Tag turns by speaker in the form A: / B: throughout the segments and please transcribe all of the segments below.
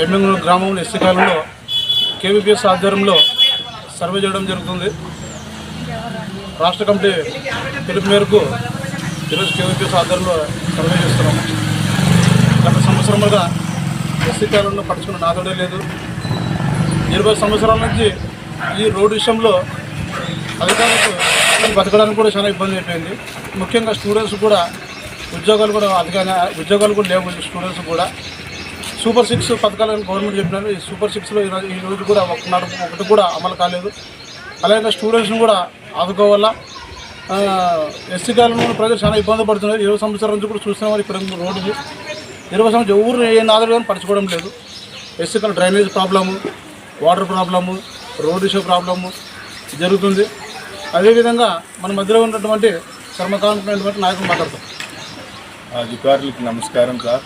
A: ఎమ్మెంగూరు గ్రామంలో ఎస్సీ కాలంలో కేవీపీఎస్ ఆధ్వర్యంలో సర్వే చేయడం జరుగుతుంది. రాష్ట్ర కమిటీ పిలుపు మేరకు ఈరోజు కేవీపీఎస్ ఆధ్వర్యంలో సర్వే చేస్తున్నాము గత సంవత్సరములుగా ఎస్సీ కాలంలో పట్టుకున్న నాదడే లేదు. ఇరవై సంవత్సరాల నుంచి ఈ రోడ్డు విషయంలో అధికారులకు బతకడానికి కూడా చాలా ఇబ్బంది అయిపోయింది. ముఖ్యంగా స్టూడెంట్స్ కూడా ఉద్యోగాలు కూడా అధికంగా ఉద్యోగాలు కూడా లేవు. స్టూడెంట్స్ కూడా సూపర్ సిక్స్ పథకాలను గవర్నమెంట్ చెప్పినారు. ఈ సూపర్ సిక్స్లో ఈరోజు ఈ రోజు కూడా ఒకనాడు ఒకటి కూడా అమలు కాలేదు. అలాగే స్టూడెంట్స్ని కూడా ఆదుకోవాలా? ఎస్సీ కాలంలో ప్రజలు చాలా ఇబ్బంది పడుతున్నారు. ఇరవై సంవత్సరాల నుంచి కూడా చూస్తున్నాం ఇప్పుడు రోడ్డు ఇరవై సంవత్సరం ఎవరు ఏం నాదులు కానీ పరచుకోవడం లేదు. ఎస్సీ కాలం drainage problem water problem road issue problem జరుగుతుంది. అదేవిధంగా మన మధ్యలో ఉన్నటువంటి కర్మకాండటువంటి నాయకులు మాట్లాడతాం.
B: అధికారులకు నమస్కారం సార్.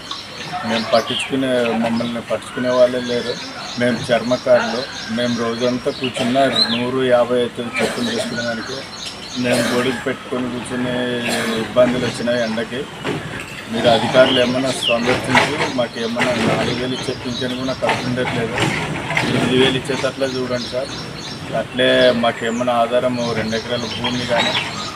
B: మేము పట్టించుకునే మమ్మల్ని పట్టించుకునే వాళ్ళే లేరు. మేము చర్మకారులు. మేము రోజంతా కూర్చున్న నూరు యాభై అవుతుంది చెప్పులు తీసుకునేదానికి. మేము గొడుగు పెట్టుకొని కూర్చునే ఇబ్బందులు వచ్చినాయి ఎండకి. మీరు అధికారులు ఏమైనా సందర్శించి మాకు ఏమైనా నాలుగు వేలు ఇచ్చే పింఛన్ కూడా ఖర్చు ఉండట్లేదు. ఎనిమిది వేలు ఇచ్చేటట్లే చూడండి సార్. అట్లే మాకేమైనా ఆధారం రెండు ఎకరాల భూమి కానీ